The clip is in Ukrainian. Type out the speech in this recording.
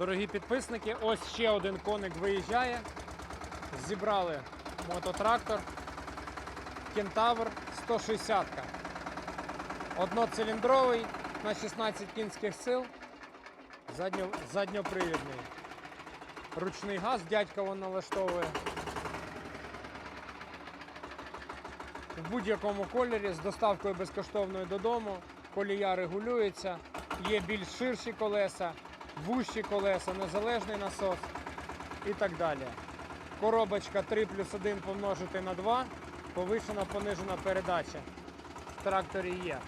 Дорогі підписники, ось ще один коник виїжджає. Зібрали мототрактор Кентавр 160. Одноциліндровий на 16 кінських сил. Задньо, задньопривідний. Ручний газ, дядька вон налаштовує. В будь-якому кольорі з доставкою безкоштовною додому. Колія регулюється, є більш ширші колеса, вущі колеса, незалежний насос і так далі. Коробочка 3 плюс 1 помножити на 2, повишена понижена передача. В тракторі є.